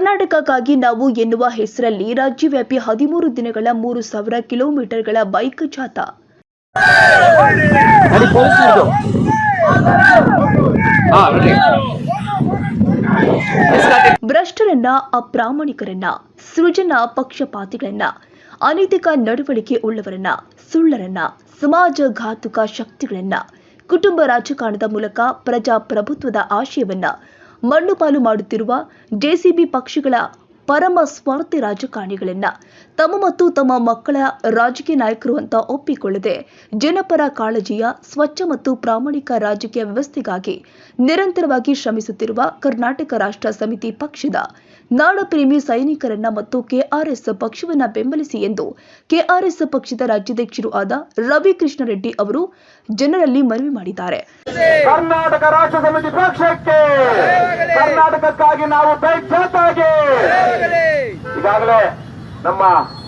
ಕರ್ನಾಟಕಕ್ಕಾಗಿ ನಾವು ಎನ್ನುವ ಹೆಸರಲ್ಲಿ ರಾಜ್ಯವ್ಯಾಪಿ ಹದಿಮೂರು ದಿನಗಳ ಮೂರು ಸಾವಿರ ಕಿಲೋಮೀಟರ್ಗಳ ಬೈಕ್ ಜಾಥಾ. ಭ್ರಷ್ಟರನ್ನ ಅಪ್ರಾಮಾಣಿಕರನ್ನ ಸೃಜನ ಪಕ್ಷಪಾತಿಗಳನ್ನ ಅನೈತಿಕ ನಡವಳಿಕೆ ಉಳ್ಳವರನ್ನ ಸುಳ್ಳರನ್ನ ಸಮಾಜಘಾತುಕ ಶಕ್ತಿಗಳನ್ನ ಕುಟುಂಬ ರಾಜಕಾರಣದ ಮೂಲಕ ಪ್ರಜಾಪ್ರಭುತ್ವದ ಆಶಯವನ್ನ ಮಣ್ಣುಪಾಲು ಮಾಡುತ್ತಿರುವ ಜೆಸಿಬಿ ಪಕ್ಷಗಳ ಪರಮ ಸ್ವಾರ್ಥಿ ರಾಜಕಾರಣಿಗಳನ್ನ. ತಮ್ಮ ಮತ್ತು ತಮ್ಮ ಮಕ್ಕಳ ರಾಜಕೀಯ ನಾಯಕರು ಅಂತ ಒಪ್ಪಿಕೊಳ್ಳದೆ ಜನಪರ ಕಾಳಜಿಯ, ಸ್ವಚ್ಛ ಮತ್ತು ಪ್ರಾಮಾಣಿಕ ರಾಜಕೀಯ ವ್ಯವಸ್ಥೆಗಾಗಿ ನಿರಂತರವಾಗಿ ಶ್ರಮಿಸುತ್ತಿರುವ ಕರ್ನಾಟಕ ರಾಷ್ಟ್ರ ಸಮಿತಿ ಪಕ್ಷದ ನಾಡಪ್ರೇಮಿ ಸೈನಿಕರನ್ನ ಮತ್ತು ಕೆಆರ್ಎಸ್ ಪಕ್ಷವನ್ನ ಬೆಂಬಲಿಸಿ ಎಂದು ಕೆಆರ್ಎಸ್ ಪಕ್ಷದ ರಾಜ್ಯಾಧ್ಯಕ್ಷರು ಆದ ರವಿ ಕೃಷ್ಣ ರೆಡ್ಡಿ ಅವರು ಜನರಲ್ಲಿ ಮನವಿ ಮಾಡಿದ್ದಾರೆ. ಕರ್ನಾಟಕ ರಾಷ್ಟ್ರ ಸಮಿತಿ ಪಕ್ಷಕ್ಕೆ, ಕರ್ನಾಟಕಕ್ಕಾಗಿ ನಾವು ಜಾತಾಗಿ ಈಗಾಗಲೇ ನಮ್ಮ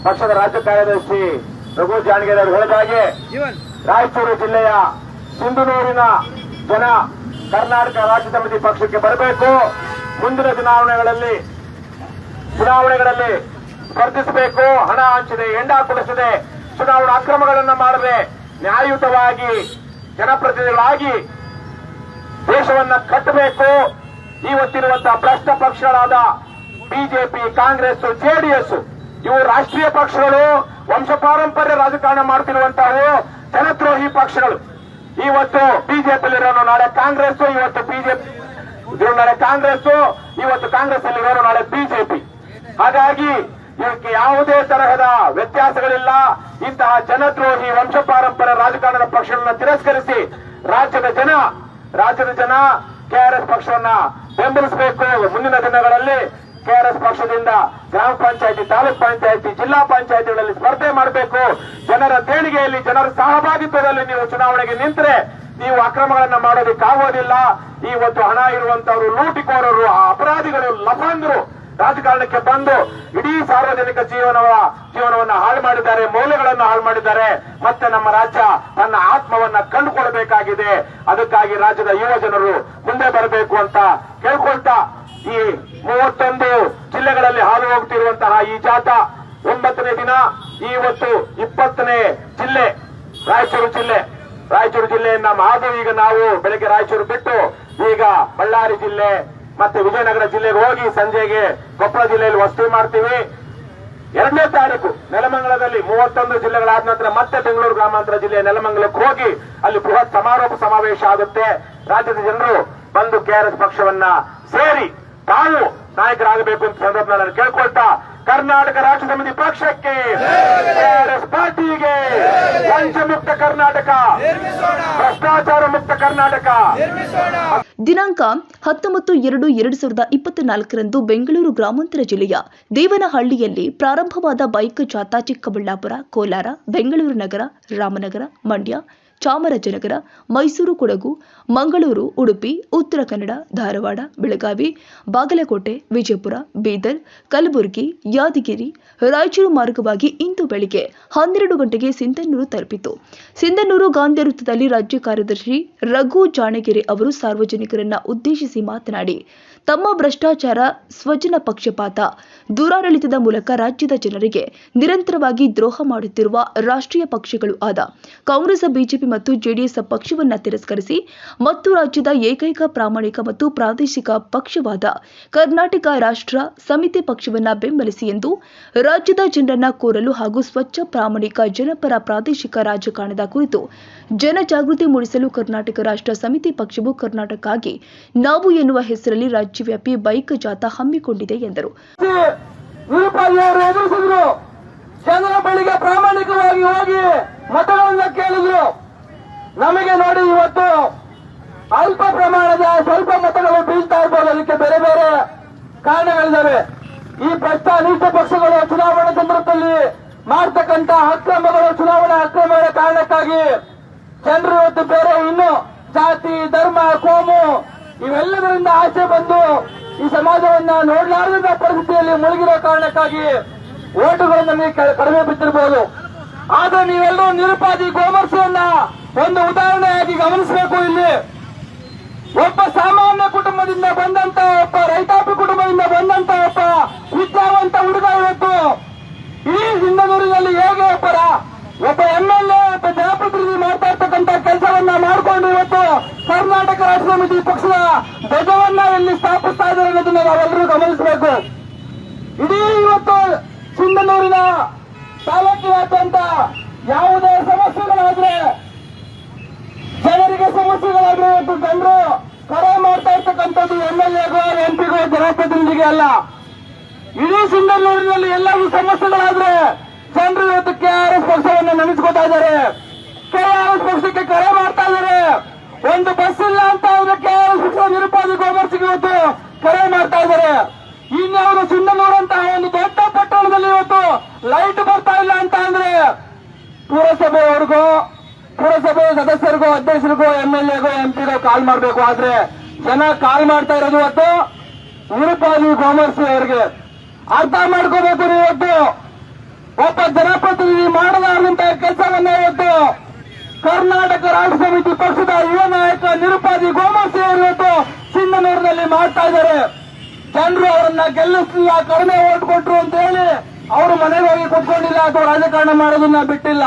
ಪಕ್ಷದ ರಾಜ್ಯ ಕಾರ್ಯದರ್ಶಿ ರಘು ಜಾಣಗೆರೆ ಅವರು ಹೇಳಿದ ಹಾಗೆ ರಾಯಚೂರು ಜಿಲ್ಲೆಯ ಸಿಂಧುನೂರಿನ ಜನ ಕರ್ನಾಟಕ ರಾಜ್ಯ ಸಮಿತಿ ಪಕ್ಷಕ್ಕೆ ಬರಬೇಕು. ಮುಂದಿನ ಚುನಾವಣೆಗಳಲ್ಲಿ ಚುನಾವಣೆಗಳಲ್ಲಿ ಸ್ಪರ್ಧಿಸಬೇಕು. ಹಣ ಹಂಚಿದೆ ಎಂಡ ಕೊಡಿಸದೆ ಚುನಾವಣಾ ಅಕ್ರಮಗಳನ್ನು ಮಾಡದೆ ನ್ಯಾಯಯುತವಾಗಿ ಜನಪ್ರತಿನಿಧಿಗಳಾಗಿ ದೇಶವನ್ನ ಕಟ್ಟಬೇಕು. ಇವತ್ತಿರುವಂತಹ ಭ್ರಷ್ಟ ಪಕ್ಷಗಳಾದ ಬಿಜೆಪಿ, ಕಾಂಗ್ರೆಸ್, ಜೆಡಿಎಸ್ ಇವು ರಾಷ್ಟ್ರೀಯ ಪಕ್ಷಗಳು ವಂಶ ಪಾರಂಪರ್ಯ ರಾಜಕಾರಣ ಮಾಡ್ತಿರುವಂತಹವು ಜನದ್ರೋಹಿ ಪಕ್ಷಗಳು. ಇವತ್ತು ಬಿಜೆಪಿ ಬಿಜೆಪಿಯಲ್ಲಿರೋನು ನಾಳೆ ಕಾಂಗ್ರೆಸ್ ಇವತ್ತು ಬಿಜೆಪಿ ನಾಳೆ ಕಾಂಗ್ರೆಸ್ ಇವತ್ತು ಕಾಂಗ್ರೆಸ್ ಅಲ್ಲಿರೋರು ನಾಳೆ ಬಿಜೆಪಿ. ಹಾಗಾಗಿ ಇದಕ್ಕೆ ಯಾವುದೇ ತರಹದ ವ್ಯತ್ಯಾಸಗಳಿಲ್ಲ. ಇಂತಹ ಜನದ್ರೋಹಿ ವಂಶ ಪಾರಂಪರ್ಯ ರಾಜಕಾರಣದ ಪಕ್ಷಗಳನ್ನ ತಿರಸ್ಕರಿಸಿ ರಾಜ್ಯದ ಜನ ರಾಜ್ಯದ ಜನ ಕೆಆರ್ಎಸ್ ಪಕ್ಷವನ್ನ ಬೆಂಬಲಿಸಬೇಕು. ಮುಂದಿನ ಪಕ್ಷದಿಂದ ಗ್ರಾಮ ಪಂಚಾಯತಿ, ತಾಲೂಕ್ ಪಂಚಾಯತಿ, ಜಿಲ್ಲಾ ಪಂಚಾಯತಿಗಳಲ್ಲಿ ಸ್ಪರ್ಧೆ ಮಾಡಬೇಕು. ಜನರ ದೇಣಿಗೆಯಲ್ಲಿ ಜನರ ಸಹಭಾಗಿತ್ವದಲ್ಲಿ ನೀವು ಚುನಾವಣೆಗೆ ನಿಂತರೆ ನೀವು ಅಕ್ರಮಗಳನ್ನ ಮಾಡೋದಕ್ಕಾಗೋದಿಲ್ಲ ಇವತ್ತು ಹಣ ಇರುವಂತವರು, ಲೂಟಿಕೋರರು, ಆ ಅಪರಾಧಿಗಳು ಲಫಂಗರು ರಾಜಕಾರಣಕ್ಕೆ ಬಂದು ಇಡೀ ಸಾರ್ವಜನಿಕ ಜೀವನವ, ಜೀವನವನ್ನ ಹಾಳು ಮಾಡಿದ್ದಾರೆ, ಮೌಲ್ಯಗಳನ್ನು ಹಾಳು ಮಾಡಿದ್ದಾರೆ. ಮತ್ತೆ ನಮ್ಮ ರಾಜ್ಯ ತನ್ನ ಆತ್ಮವನ್ನ ಕಂಡುಕೊಳ್ಬೇಕಾಗಿದೆ. ಅದಕ್ಕಾಗಿ ರಾಜ್ಯದ ಯುವ ಜನರು ಮುಂದೆ ಬರಬೇಕು ಅಂತ ಕೇಳ್ಕೊಳ್ತಾ ಈ ಮೂವತ್ತೊಂದು ಜಿಲ್ಲೆಗಳಲ್ಲಿ ಹಾದು ಹೋಗ್ತಿರುವಂತಹ ಈ ಜಾಥಾ ಒಂಬತ್ತನೇ ದಿನ ಇವತ್ತು ಇಪ್ಪತ್ತನೇ ಜಿಲ್ಲೆ, ರಾಯಚೂರು ಜಿಲ್ಲೆ. ರಾಯಚೂರು ಜಿಲ್ಲೆಯನ್ನ ಮಾದು. ಈಗ ನಾವು ಬೆಳಗ್ಗೆ ರಾಯಚೂರು ಬಿಟ್ಟು ಈಗ ಬಳ್ಳಾರಿ ಜಿಲ್ಲೆ ಮತ್ತೆ ವಿಜಯನಗರ ಜಿಲ್ಲೆಗೆ ಹೋಗಿ ಸಂಜೆಗೆ ಕೊಪ್ಪಳ ಜಿಲ್ಲೆಯಲ್ಲಿ ವಸತಿ ಮಾಡ್ತೀವಿ. ಎರಡನೇ ತಾರೀಕು ನೆಲಮಂಗಲದಲ್ಲಿ ಮೂವತ್ತೊಂದು ಜಿಲ್ಲೆಗಳಾದ ನಂತರ ಮತ್ತೆ ಬೆಂಗಳೂರು ಗ್ರಾಮಾಂತರ ಜಿಲ್ಲೆಯ ನೆಲಮಂಗಲಕ್ಕೆ ಹೋಗಿ ಅಲ್ಲಿ ಬೃಹತ್ ಸಮಾರೋಪ ಸಮಾವೇಶ ಆಗುತ್ತೆ. ರಾಜ್ಯದ ಜನರು ಬಂದು ಕೆಆರ್ಎಸ್ ಪಕ್ಷವನ್ನ ಸೇರಿ ತಾವು ನಾಯಕರಾಗಬೇಕು ಅಂತ ಸಂದರ್ಭ ನಾನು ಕೇಳ್ಕೊಳ್ತಾ, ಕರ್ನಾಟಕ ರಾಷ್ಟ್ರ ಸಮಿತಿ ಪಕ್ಷಕ್ಕೆ ಕೆಆರ್ಎಸ್ ಪಾರ್ಟಿಗೆ ವಂಚ ಮುಕ್ತ ಕರ್ನಾಟಕ, ಭ್ರಷ್ಟಾಚಾರ ಮುಕ್ತ ಕರ್ನಾಟಕ. ದಿನಾಂಕ ಹತ್ತೊಂಬತ್ತು ಎರಡು ಎರಡು ಸಾವಿರದ ಇಪ್ಪತ್ನಾಲ್ಕರಂದು ಬೆಂಗಳೂರು ಗ್ರಾಮಾಂತರ ಜಿಲ್ಲೆಯ ದೇವನಹಳ್ಳಿಯಲ್ಲಿ ಪ್ರಾರಂಭವಾದ ಬೈಕ್ ಜಾಥಾ ಚಿಕ್ಕಬಳ್ಳಾಪುರ, ಕೋಲಾರ, ಬೆಂಗಳೂರು ನಗರ, ರಾಮನಗರ, ಮಂಡ್ಯ ಚಾಮರಾಜನಗರ, ಮೈಸೂರು ಕೊಡಗು, ಮಂಗಳೂರು, ಉಡುಪಿ, ಉತ್ತರ ಕನ್ನಡ, ಧಾರವಾಡ, ಬೆಳಗಾವಿ, ಬಾಗಲಕೋಟೆ, ವಿಜಯಪುರ, ಬೀದರ್, ಕಲಬುರಗಿ, ಯಾದಗಿರಿ, ರಾಯಚೂರು ಮಾರ್ಗವಾಗಿ ಇಂದು ಬೆಳಿಗ್ಗೆ ಹನ್ನೆರಡು ಗಂಟೆಗೆ ಸಿಂಧನೂರು ತಲುಪಿತು. ಸಿಂಧನೂರು ಗಾಂಧಿ ವೃತ್ತದಲ್ಲಿ ರಾಜ್ಯ ಕಾರ್ಯದರ್ಶಿ ರಘು ಜಾಣಗೆರೆ ಅವರು ಸಾರ್ವಜನಿಕರನ್ನ ಉದ್ದೇಶಿಸಿ ಮಾತನಾಡಿ ತಮ್ಮ ಭ್ರಷ್ಟಾಚಾರ ಸ್ವಜನ ಪಕ್ಷಪಾತ. ದುರಾಡಳಿತದ ಮೂಲಕ ರಾಜ್ಯದ ಜನರಿಗೆ ನಿರಂತರವಾಗಿ ದ್ರೋಹ ಮಾಡುತ್ತಿರುವ ರಾಷ್ಟ್ರೀಯ ಪಕ್ಷಗಳು ಆದ ಕಾಂಗ್ರೆಸ್, ಬಿಜೆಪಿ ಮತ್ತು ಜೆಡಿಎಸ್ ಪಕ್ಷವನ್ನ ತಿರಸ್ಕರಿಸಿ ಮತ್ತು ರಾಜ್ಯದ ಏಕೈಕ ಪ್ರಾಮಾಣಿಕ ಮತ್ತು ಪ್ರಾದೇಶಿಕ ಪಕ್ಷವಾದ ಕರ್ನಾಟಕ ರಾಷ್ಟ್ರ ಸಮಿತಿ ಪಕ್ಷವನ್ನ ಬೆಂಬಲಿಸಿ ಎಂದು ರಾಜ್ಯದ ಜನರನ್ನ ಕೋರಲು ಹಾಗೂ ಸ್ವಚ್ಛ, ಪ್ರಾಮಾಣಿಕ, ಜನಪರ, ಪ್ರಾದೇಶಿಕ ರಾಜಕಾರಣದ ಕುರಿತು ಜನಜಾಗೃತಿ ಮೂಡಿಸಲು ಕರ್ನಾಟಕ ರಾಷ್ಟ್ರ ಸಮಿತಿ ಪಕ್ಷವು ಕರ್ನಾಟಕಕ್ಕಾಗಿ ನಾವು ಎನ್ನುವ ಹೆಸರಲ್ಲಿ ರಾಜ್ಯವ್ಯಾಪಿ ಬೈಕ್ ಜಾಥಾ ಹಮ್ಮಿಕೊಂಡಿದೆ ಎಂದರು. ಜನರ ಬಳಿಗೆ ಪ್ರಾಮಾಣಿಕವಾಗಿ ಹೋಗಿ ಮತಗಳನ್ನು ಕೇಳಿದ್ರು. ನಮಗೆ ನೋಡಿ ಇವತ್ತು ಅಲ್ಪ ಪ್ರಮಾಣದ ಸ್ವಲ್ಪ ಮತಗಳು ಬೀಳ್ತಾ ಇರ್ಬೋದು. ಅದಕ್ಕೆ ಬೇರೆ ಬೇರೆ ಕಾರಣಗಳಿದ್ದಾವೆ. ಈ ಭ್ರಷ್ಟ ನೀಚ ಪಕ್ಷಗಳು ಚುನಾವಣಾ ಸಂದರ್ಭದಲ್ಲಿ ಮಾಡ್ತಕ್ಕಂತ ಅಕ್ರಮಗಳು ಚುನಾವಣಾ ಅಕ್ರಮಗಳ ಕಾರಣಕ್ಕಾಗಿ ಜನರು ಇವತ್ತು ಬೇರೆ ಇನ್ನು ಜಾತಿ, ಧರ್ಮ, ಕೋಮು ಇವೆಲ್ಲದರಿಂದ ಆಚೆ ಬಂದು ಈ ಸಮಾಜವನ್ನ ನೋಡಲಾರದ ಪರಿಸ್ಥಿತಿಯಲ್ಲಿ ಮುಳುಗಿರೋ ಕಾರಣಕ್ಕಾಗಿ ಓಟುಗಳು ನಮಗೆ ಕಡಿಮೆ ಬಿದ್ದಿರಬಹುದು ಆದ್ರೆ ನೀವೆಲ್ಲರೂ ನಿರುಪಾಧಿ ಗೋಮರ್ಸೆಯನ್ನ ಒಂದು ಉದಾಹರಣೆಯಾಗಿ ಗಮನಿಸಬೇಕು ಇಲ್ಲಿ. ಒಬ್ಬ ಸಾಮಾನ್ಯ ಕುಟುಂಬದಿಂದ ಬಂದಂತ ಒಬ್ಬ ರೈತಾಪಿ ಕುಟುಂಬದಿಂದ ಬಂದಂತ ಒಬ್ಬ ವಿದ್ಯಾವಂತ ಹುಡುಗ ಇವತ್ತು ಈ ಸಿಂಧನೂರಿನಲ್ಲಿ ಹೇಗೆ ಒಬ್ಬರ ಒಬ್ಬ ಎಂಎಲ್ಎ ಎ ಒಬ್ಬ ಜನಪ್ರತಿನಿಧಿ ಮಾಡ್ತಾ ಇರ್ತಕ್ಕಂಥ ಕೆಲಸವನ್ನ ಮಾಡಿಕೊಂಡು ಇವತ್ತು ಸಮಿತಿ ಪಕ್ಷದ ಧ್ವಜವನ್ನ ಇಲ್ಲಿ ಸ್ಥಾಪಿಸ್ತಾ ಇದ್ದಾರೆ ಅನ್ನೋದನ್ನ ನಾವೆಲ್ಲರೂ ಗಮನಿಸಬೇಕು. ಇಡೀ ಇವತ್ತು ಸಿಂಧನೂರಿನ ತಾಲೂಕಿನಾದ್ಯಂತ ಯಾವುದೇ ಸಮಸ್ಯೆಗಳಾದ್ರೆ, ಜನರಿಗೆ ಸಮಸ್ಯೆಗಳಾದ್ರೆ ಇವತ್ತು ಜನರು ಕರೆ ಮಾಡ್ತಾ ಇರ್ತಕ್ಕಂಥದ್ದು ಎಂಎಲ್ಎಗಳು ಎಲ್ ಎಗೋ ಎಂಪಿಗೋ ಜನಪ್ರತಿನಿಧಿಗೆ ಅಲ್ಲ. ಇಡೀ ಸಿಂಧನೂರಿನಲ್ಲಿ ಎಲ್ಲವೂ ಸಮಸ್ಯೆಗಳಾದ್ರೆ ಜನರು ಇವತ್ತು ಕೆಆರ್ಎಸ್ ಪಕ್ಷವನ್ನು ನೆನೆಸ್ಕೊತಾ ಇದ್ದಾರೆ. ಕೆಆರ್ಎಸ್ ಪಕ್ಷಕ್ಕೆ ಕರೆ ಮಾಡ್ತಾ ಇದ್ದಾರೆ. ಒಂದು ಬಸ್ ಇಲ್ಲ ಅಂತ ಕೆಆರ್ಎಸ್ ಪಕ್ಷ ನಿರುಪಾಧಿ ಗೋಮರ್ಸಿಗೆ ಇವತ್ತು ಕರೆ ಮಾಡ್ತಾ ಇದ್ದಾರೆ. ಇನ್ಯಾವುದು ಸಿಂಧನೂರು ನೋಡಂತ ಒಂದು ದೊಡ್ಡ ಪಟ್ಟಣದಲ್ಲಿ ಇವತ್ತು ಲೈಟ್ ಬರ್ತಾ ಇಲ್ಲ ಅಂತ ಅಂದ್ರೆ ಪುರಸಭೆಯವರಿಗೂ ಪುರಸಭೆ ಸದಸ್ಯರಿಗೂ, ಅಧ್ಯಕ್ಷರಿಗೂ ಎಂ ಎಲ್ ಎಗೋ ಎಂಪಿಗೋ ಕಾಲ್ ಮಾಡಬೇಕು. ಆದ್ರೆ ಜನ ಕಾಲ್ ಮಾಡ್ತಾ ಇರೋದು ಇವತ್ತು ನಿರುಪಾಧಿ ಗೋಮರ್ಸಿ ಅವರಿಗೆ. ಅರ್ಥ ಮಾಡ್ಕೋಬೇಕು ಇವತ್ತು. ಒಬ್ಬ ಜನಪ್ರತಿನಿಧಿ ಮಾಡಲಾರದಂತಹ ಕೆಲಸವನ್ನ ಇವತ್ತು ಕರ್ನಾಟಕ ರಾಜ್ಯ ಸಮಿತಿ ಪಕ್ಷದ ಯುವ ನಿರುಪಾಧಿ ಗೋಮರ್ಸಿ ಅವರು ಇವತ್ತು ಸಿಂಧನೂರಿನಲ್ಲಿ ಮಾಡ್ತಾ ಇದ್ದಾರೆ. ಜನರು ಅವರನ್ನ ಗೆಲ್ಲಿಸಲಿಲ್ಲ, ಕಡಿಮೆ ಓಟ್ ಕೊಟ್ರು ಅಂತ ಹೇಳಿ ಅವರು ಮನೆಗೆ ಹೋಗಿ ಕುತ್ಕೊಂಡಿಲ್ಲ ಅಥವಾ ರಾಜಕಾರಣ ಮಾಡೋದನ್ನ ಬಿಟ್ಟಿಲ್ಲ.